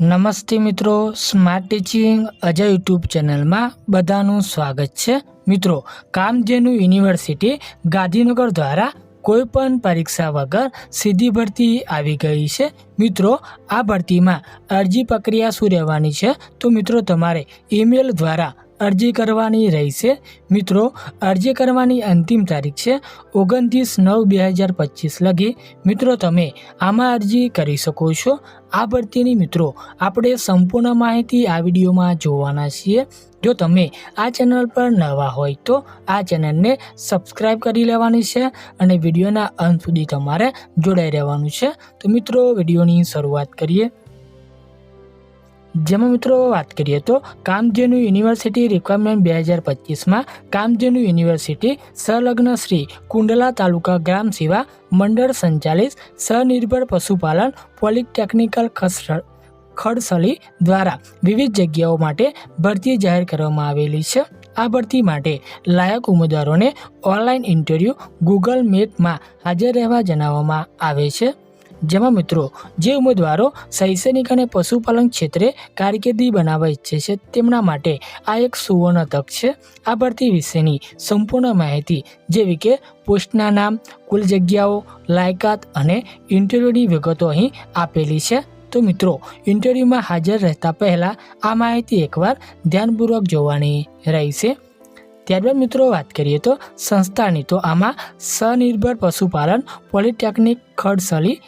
નમસ્તે મિત્રો smart teaching Ajay YouTube ચેનલમાં બધાનું સ્વાગત છે. મિત્રો, કામધેનુ યુનિવર્સિટી ગાંધીનગર દ્વારા કોઈ પણ પરીક્ષા વગર સીધી ભરતી આવી ગઈ છે. મિત્રો, આ ભરતીમાં અરજી પ્રક્રિયા શું રહેવાની છે? તો મિત્રો, તમારે ઈમેલ દ્વારા અરજી કરવાની રહેશે. મિત્રો, અરજી કરવાની અંતિમ તારીખ છે ઓગણત્રીસ નવ બે હજાર પચીસ લગી. મિત્રો, તમે આમાં અરજી કરી શકો છો. આ ભરતીની મિત્રો, આપણે સંપૂર્ણ માહિતી આ વિડીયોમાં જોવાના છીએ. જો તમે આ ચેનલ પર નવા હોય તો આ ચેનલને સબસ્ક્રાઈબ કરી લેવાની છે અને વિડીયોના અંત સુધી તમારે જોડાઈ રહેવાનું છે. તો મિત્રો, વિડીયોની શરૂઆત કરીએ. જેમાં મિત્રો વાત કરીએ તો કામધેનુ યુનિવર્સિટી રિક્વાયરમેન્ટ બે હજાર પચીસમાં કામધેનુ યુનિવર્સિટી સંલગ્ન શ્રી કુંડલા તાલુકા ગ્રામ સેવા મંડળ સંચાલિત સ્વનિર્ભર પશુપાલન પોલિટેકનિકલ ખસર ખડસલી દ્વારા વિવિધ જગ્યાઓ માટે ભરતી જાહેર કરવામાં આવેલી છે. આ ભરતી માટે લાયક ઉમેદવારોને ઓનલાઈન ઇન્ટરવ્યૂ ગૂગલ મેપમાં હાજર રહેવા જણાવવામાં આવે છે. જેમાં મિત્રો, જે ઉમેદવારો શૈક્ષણિક અને પશુપાલન ક્ષેત્રે કારકિર્દી બનાવવા ઈચ્છે છે તેમના માટે આ એક સુવર્ણ તક છે. આ ભરતી વિશેની સંપૂર્ણ માહિતી, જેવી કે પોસ્ટના નામ, કુલ જગ્યાઓ, લાયકાત અને ઇન્ટરવ્યૂની વિગતો અહીં આપેલી છે. તો મિત્રો, ઇન્ટરવ્યૂમાં હાજર રહેતા પહેલાં આ માહિતી એકવાર ધ્યાનપૂર્વક જોવાની રહેશે. ત્યારબાદ મિત્રો, વાત કરીએ તો સંસ્થાની. તો આમાં સ્વનિર્ભર પશુપાલન, પોલિટેકનિક ખડસલી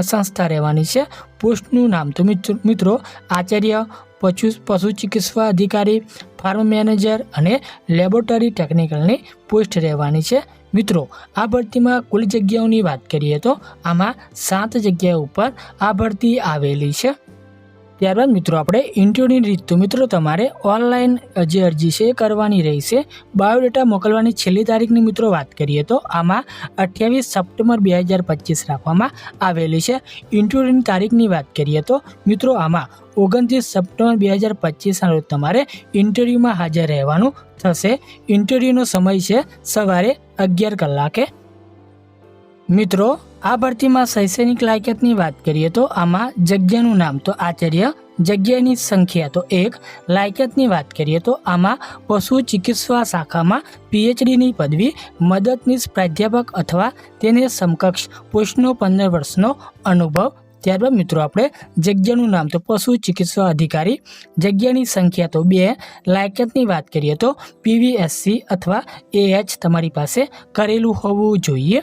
સંસ્થા રહેવાની છે. પોસ્ટનું નામ તો મિત્રો આચાર્ય પશુ પશુ ચિકિત્સા અધિકારી, ફાર્મ મેનેજર અને લેબોરેટરી ટેકનિકલની પોસ્ટ રહેવાની છે. મિત્રો, આ ભરતીમાં કુલ જગ્યાઓની વાત કરીએ તો આમાં સાત જગ્યા ઉપર આ ભરતી આવેલી છે. ત્યારબાદ મિત્રો આપણે ઇન્ટરવ્યૂની રીત તો મિત્રો તમારે ઓનલાઈન જે અરજી છે એ કરવાની રહેશે. બાયોડેટા મોકલવાની છેલ્લી તારીખની મિત્રો વાત કરીએ તો આમાં અઠ્યાવીસ સપ્ટેમ્બર બે હજાર પચીસ રાખવામાં આવેલી છે. ઇન્ટરવ્યૂની તારીખની વાત કરીએ તો મિત્રો આમાં ઓગણત્રીસ સપ્ટેમ્બર બે હજાર પચીસના રોજ તમારે ઇન્ટરવ્યૂમાં હાજર રહેવાનું થશે. ઇન્ટરવ્યૂનો સમય છે સવારે અગિયાર કલાકે મિત્રો, આ ભરતીમાં શૈક્ષણિક લાયકાતની વાત કરીએ તો આમાં જગ્યાનું નામ તો આચાર્ય જગ્યાની સંખ્યા તો એક. લાયકાતની વાત કરીએ તો આમાં પશુ ચિકિત્સા શાખામાં પીએચડીની પદવી, મદદનીશ પ્રાધ્યાપક અથવા તેને સમકક્ષ પોસ્ટનો પંદર વર્ષનો અનુભવ. ત્યારબાદ મિત્રો, આપણે જગ્યાનું નામ તો પશુ ચિકિત્સા અધિકારી, જગ્યાની સંખ્યા તો બે. લાયકાતની વાત કરીએ તો પીવીએસસી અથવા એએચ તમારી પાસે કરેલું હોવું જોઈએ.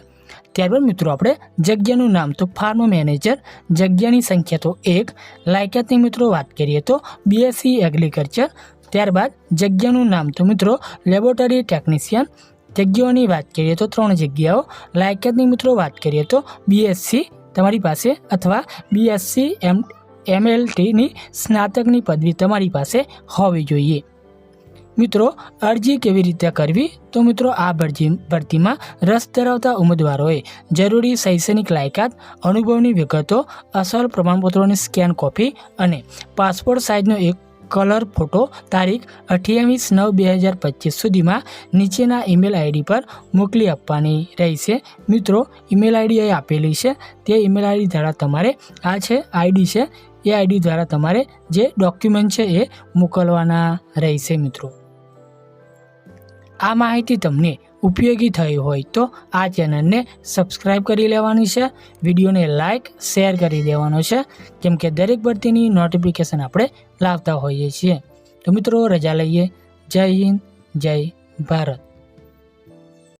ત્યારબાદ મિત્રો આપણે જગ્યાનું નામ તો ફાર્મ મેનેજર, જગ્યાની સંખ્યા તો એક, લાયકાતની મિત્રો વાત કરીએ તો બીએસસી એગ્રીકલ્ચર ત્યારબાદ જગ્યાનું નામ તો મિત્રો લેબોરેટરી ટેકનિશિયન, જગ્યાઓની વાત કરીએ તો ત્રણ જગ્યાઓ, લાયકાતની મિત્રો વાત કરીએ તો બીએસસી, તમારી પાસે અથવા બીએસસી એમ, એમએલટીની સ્નાતકની પદવી તમારી પાસે હોવી જોઈએ. મિત્રો, અરજી કેવી રીતે કરવી? તો મિત્રો, આ ભરજી, ભરતીમાં રસ ધરાવતા ઉમેદવારોએ જરૂરી શૈક્ષણિક લાયકાત, અનુભવની વિગતો, અસલ પ્રમાણપત્રોની સ્કેન કોપી અને પાસપોર્ટ સાઇઝનો એક કલર ફોટો તારીખ અઠ્યાવીસ નવ બે હજાર પચીસ સુધીમાં નીચેના ઈમેલ આઈડી પર મોકલી આપવાની રહેશે. મિત્રો, ઈમેલ આઈડી અહીં આપેલી છે. તે ઈમેલ આઈડી દ્વારા તમારે આ છે, આઈડી છે, એ આઈડી દ્વારા તમારે જે ડોક્યુમેન્ટ છે એ મોકલવાના રહેશે મિત્રો. આ માહિતી તમને ઉપયોગી થઈ હોય તો આ ચેનલને સબસ્ક્રાઈબ કરી લેવાની છે. વિડીયોને લાઇક, શેર કરી દેવાનો છે. કેમ કે દરેક ભરતીની નોટિફિકેશન આપણે લાવતા હોઈએ છીએ. તો મિત્રો, રજા લઈએ. જય હિન્દ, જય ભારત.